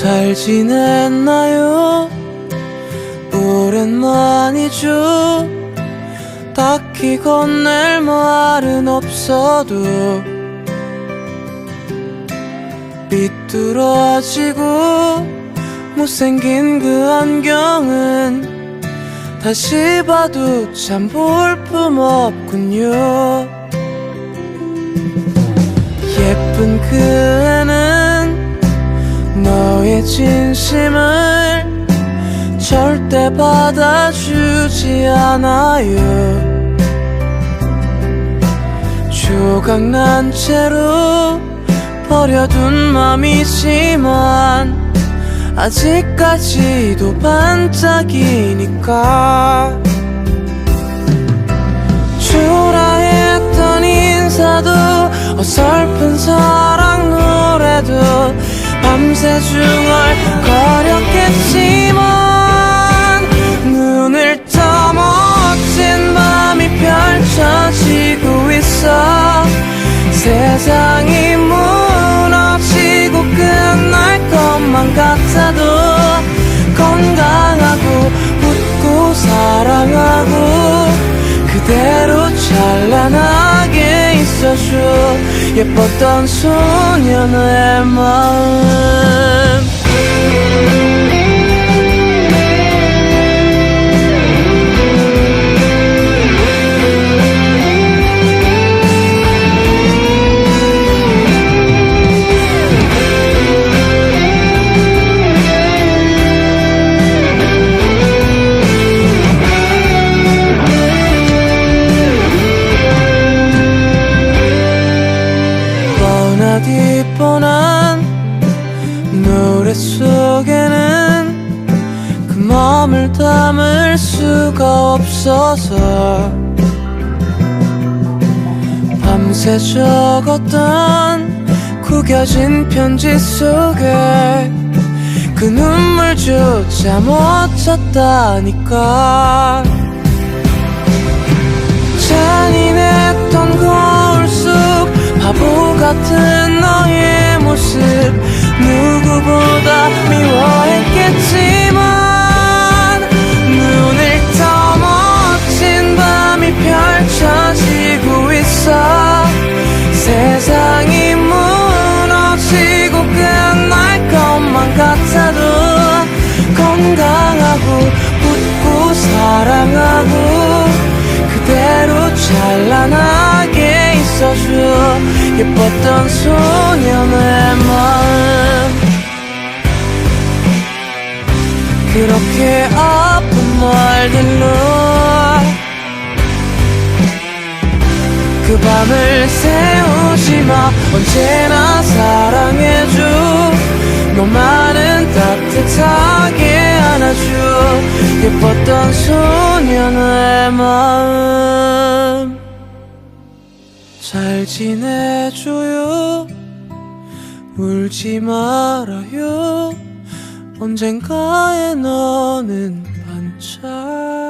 잘 지냈나요? 오랜만이죠. 딱히 건넬 말은 없어도 삐뚤어지고 못생긴 그 안경은 다시 봐도 참 볼품 없군요. 예쁜 그 진심을 절대 받아주지 않아요. 조각난 채로 버려둔 맘이지만 아직까지도 반짝이니까 초라했던 인사도 어설픈 노래도 밤새 중얼거렸겠지만 눈을 떠 멋진 밤이 펼쳐지고 있어. 세상이 무너지고 끝날 것만 같아도 건강하고 웃고 사랑하고 그대로 찬란하게 있어줘 예뻤던 소년의 마음 뻔한 노래 속에는 그 마음을 담을 수가 없어서 밤새 적었던 구겨진 편지 속에 그 눈물조차 못 쳤다니까. 잔인했던 거울 속 바보 같은 누구보다 미워했겠지만 눈을 떠 멋진 밤이 펼쳐지고 있어. 세상이 무너지고 끝날 것만 같아도 건강하고 웃고 사랑하고 그대로 찬란하게 있어줘. 예뻤던 소년의 마 그렇게 아픈 말들로 그 밤을 세우지 마. 언제나 사랑해줘. 너만은 따뜻하게 안아줘. 예뻤던 소년의 마음. 잘 지내줘요. 울지 말아요 언젠가에 너는 반짝